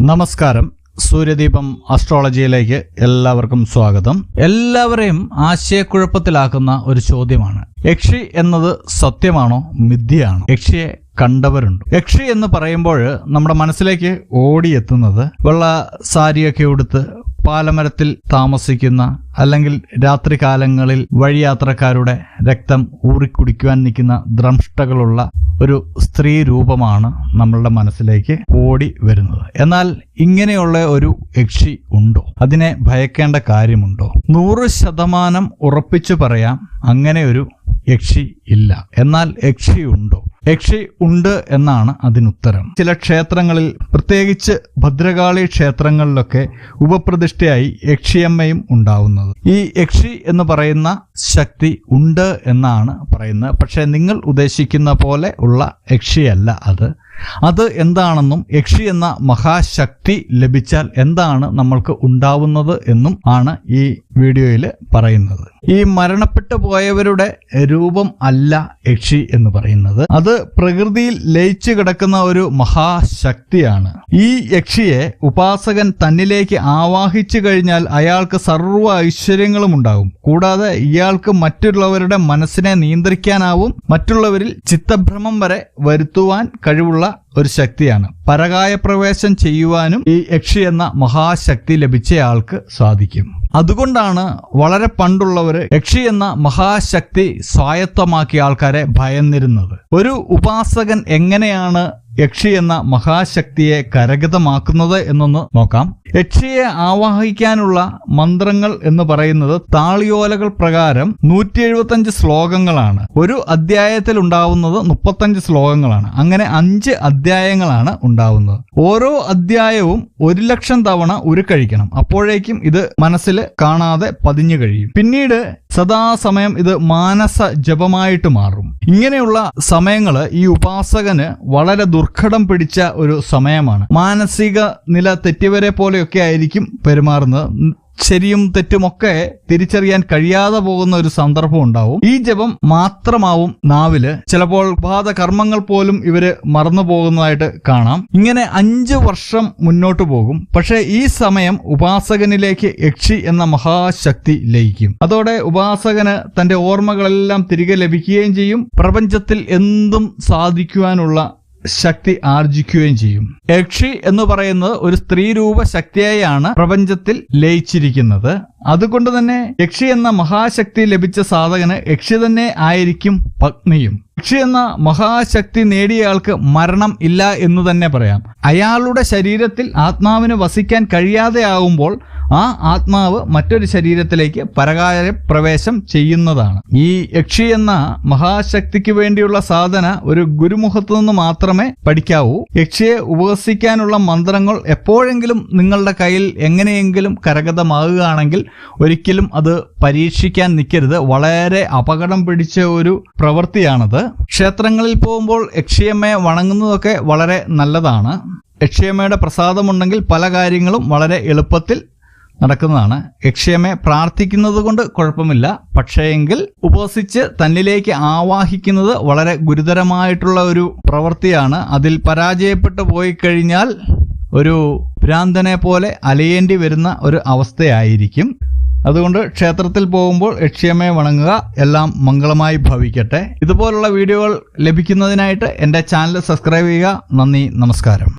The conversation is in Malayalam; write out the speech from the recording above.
നമസ്കാരം. സൂര്യദീപം അസ്ട്രോളജിയിലേക്ക് എല്ലാവർക്കും സ്വാഗതം. എല്ലാവരെയും ആശയക്കുഴപ്പത്തിലാക്കുന്ന ഒരു ചോദ്യമാണ്. യക്ഷി എന്നത് സത്യമാണോ? മിഥ്യയാണോ? യക്ഷിയെ കണ്ടവരുണ്ട്? യക്ഷി എന്ന് പറയുമ്പോൾ നമ്മുടെ മനസ്സിലേക്ക് ഓടിയെത്തുന്നത് വെള്ള സാരിയൊക്കെ ഉടുത്ത് പാലമരത്തിൽ താമസിക്കുന്ന അല്ലെങ്കിൽ രാത്രികാലങ്ങളിൽ വഴിയാത്രക്കാരുടെ രക്തം ഊറിക്കുടിക്കുവാൻ നിൽക്കുന്ന ദ്രംഷ്ടകളുള്ള ഒരു സ്ത്രീ രൂപമാണ് നമ്മളുടെ മനസ്സിലേക്ക് ഓടി വരുന്നത്. എന്നാൽ ഇങ്ങനെയുള്ള ഒരു യക്ഷി ഉണ്ടോ? അതിനെ ഭയക്കേണ്ട കാര്യമുണ്ടോ? നൂറ് ശതമാനം ഉറപ്പിച്ചു പറയാം അങ്ങനെ ഒരു യക്ഷി ഇല്ല. എന്നാൽ യക്ഷി ഉണ്ടോ? യക്ഷി ഉണ്ട് എന്നാണ് അതിനുത്തരം. ചില ക്ഷേത്രങ്ങളിൽ പ്രത്യേകിച്ച് ഭദ്രകാളി ക്ഷേത്രങ്ങളിലൊക്കെ ഉപപ്രതിഷ്ഠയായി യക്ഷിയമ്മയും ഉണ്ടാവുന്നത്. ഈ യക്ഷി എന്ന് പറയുന്ന ശക്തി ഉണ്ട് എന്നാണ് പറയുന്നത്. പക്ഷേ നിങ്ങൾ ഉദ്ദേശിക്കുന്ന പോലെ ഉള്ള യക്ഷിയല്ല അത്. അത് എന്താണെന്നും യക്ഷി എന്ന മഹാശക്തി ലഭിച്ചാൽ എന്താണ് നമ്മൾക്ക് ഉണ്ടാവുന്നത് എന്നും ആണ് ഈ വീഡിയോയിൽ പറയുന്നത്. ഈ മരണപ്പെട്ടു പോയവരുടെ രൂപം അല്ല യക്ഷി എന്ന് പറയുന്നത്. അത് പ്രകൃതിയിൽ ലയിച്ചു കിടക്കുന്ന ഒരു മഹാശക്തിയാണ്. ഈ യക്ഷിയെ ഉപാസകൻ തന്നിലേക്ക് ആവാഹിച്ചു കഴിഞ്ഞാൽ അയാൾക്ക് സർവ ഐശ്വര്യങ്ങളും ഉണ്ടാകും. കൂടാതെ ഇയാൾക്ക് മറ്റുള്ളവരുടെ മനസ്സിനെ നിയന്ത്രിക്കാനാവും. മറ്റുള്ളവരിൽ ചിത്തഭ്രമം വരെ വരുത്തുവാൻ കഴിവുള്ള ഒരു ശക്തിയാണ്. പരകായ പ്രവേശം ചെയ്യുവാനും ഈ യക്ഷി എന്ന മഹാശക്തി ലഭിച്ചയാൾക്ക് സാധിക്കും. അതുകൊണ്ടാണ് വളരെ പണ്ടുള്ളവര് യക്ഷി എന്ന മഹാശക്തി സ്വായത്തമാക്കിയ ആൾക്കാരെ ഭയന്നിരുന്നത്. ഒരു ഉപാസകൻ എങ്ങനെയാണ് യക്ഷി എന്ന മഹാശക്തിയെ കരഗതമാക്കുന്നത് എന്നൊന്ന് നോക്കാം. യക്ഷിയെ ആവാഹിക്കാനുള്ള മന്ത്രങ്ങൾ എന്ന് പറയുന്നത് താളിയോലകൾ പ്രകാരം നൂറ്റി എഴുപത്തഞ്ച് ശ്ലോകങ്ങളാണ്. ഒരു അധ്യായത്തിൽ ഉണ്ടാവുന്നത് മുപ്പത്തഞ്ച് ശ്ലോകങ്ങളാണ്. അങ്ങനെ അഞ്ച് അധ്യായങ്ങളാണ് ഉണ്ടാവുന്നത്. ഓരോ അധ്യായവും ഒരു ലക്ഷം തവണ ഉരുക്കഴിക്കണം. അപ്പോഴേക്കും ഇത് മനസ്സിൽ കാണാതെ പതിഞ്ഞു കഴിയും. പിന്നീട് സദാസമയം ഇത് മാനസ ജപമായിട്ട് മാറും. ഇങ്ങനെയുള്ള സമയങ്ങൾ ഈ ഉപാസകന് വളരെ ദുർഘടം പിടിച്ച ഒരു സമയമാണ്. മാനസിക നില തെറ്റിയവരെ പോലെയൊക്കെ ആയിരിക്കും പെരുമാറുന്നത്. ശരിയും തെറ്റുമൊക്കെ തിരിച്ചറിയാൻ കഴിയാതെ പോകുന്ന ഒരു സന്ദർഭം ഉണ്ടാവും. ഈ ജപം മാത്രമാവും നാവിൽ. ചിലപ്പോൾ ബാധ കർമ്മങ്ങൾ പോലും ഇവർ മറന്നു പോകുന്നതായിട്ട് കാണാം. ഇങ്ങനെ അഞ്ചു വർഷം മുന്നോട്ട് പോകും. പക്ഷേ ഈ സമയം ഉപാസകനിലേക്ക് യക്ഷി എന്ന മഹാശക്തി ലയിക്കും. അതോടെ ഉപാസകന് തന്റെ ഓർമ്മകളെല്ലാം തിരികെ ലഭിക്കുകയും ചെയ്യും. പ്രപഞ്ചത്തിൽ എന്തും സാധിക്കുവാനുള്ള ശക്തി ആർജിക്കുകയും ചെയ്യും. യക്ഷി എന്ന് പറയുന്നത് ഒരു സ്ത്രീരൂപ ശക്തിയായാണ് പ്രപഞ്ചത്തിൽ ലയിച്ചിരിക്കുന്നത്. അതുകൊണ്ട് തന്നെ യക്ഷി എന്ന മഹാശക്തി ലഭിച്ച സാധകന് യക്ഷി തന്നെ ആയിരിക്കും പത്നിയും. യക്ഷി എന്ന മഹാശക്തി നേടിയയാൾക്ക് മരണം ഇല്ല എന്ന് തന്നെ പറയാം. അയാളുടെ ശരീരത്തിൽ ആത്മാവിന് വസിക്കാൻ കഴിയാതെ ആകുമ്പോൾ ആ ആത്മാവ് മറ്റൊരു ശരീരത്തിലേക്ക് പരകായ പ്രവേശം ചെയ്യുന്നതാണ്. ഈ യക്ഷി എന്ന മഹാശക്തിക്ക് വേണ്ടിയുള്ള സാധന ഒരു ഗുരുമുഖത്തു നിന്ന് മാത്രമേ പഠിക്കാവൂ. യക്ഷിയെ ഉപവസിക്കാനുള്ള മന്ത്രങ്ങൾ എപ്പോഴെങ്കിലും നിങ്ങളുടെ കയ്യിൽ എങ്ങനെയെങ്കിലും കരഗതമാകുകയാണെങ്കിൽ ഒരിക്കലും അത് പരീക്ഷിക്കാൻ നിൽക്കരുത്. വളരെ അപകടം പിടിച്ച ഒരു പ്രവൃത്തിയാണത്. ക്ഷേത്രങ്ങളിൽ പോകുമ്പോൾ യക്ഷിയമ്മയെ വണങ്ങുന്നതൊക്കെ വളരെ നല്ലതാണ്. യക്ഷിയമ്മയുടെ പ്രസാദമുണ്ടെങ്കിൽ പല കാര്യങ്ങളും വളരെ എളുപ്പത്തിൽ നടക്കുന്നതാണ്. യക്ഷയമ്മ പ്രാർത്ഥിക്കുന്നത് കൊണ്ട് കുഴപ്പമില്ല പക്ഷേയെങ്കിൽ ഉപസിച്ച് തന്നിലേക്ക് ആവാഹിക്കുന്നത് വളരെ ഗുരുതരമായിട്ടുള്ള ഒരു പ്രവൃത്തിയാണ്. അതിൽ പരാജയപ്പെട്ടു പോയി കഴിഞ്ഞാൽ ഒരു ഭ്രാന്തനെ പോലെ അലയേണ്ടി വരുന്ന ഒരു അവസ്ഥയായിരിക്കും. അതുകൊണ്ട് ക്ഷേത്രത്തിൽ പോകുമ്പോൾ യക്ഷയമ്മയെ വണങ്ങുക. എല്ലാം മംഗളമായി ഭവിക്കട്ടെ. ഇതുപോലുള്ള വീഡിയോകൾ ലഭിക്കുന്നതിനായിട്ട് എന്റെ ചാനൽ സബ്സ്ക്രൈബ് ചെയ്യുക. നന്ദി നമസ്കാരം.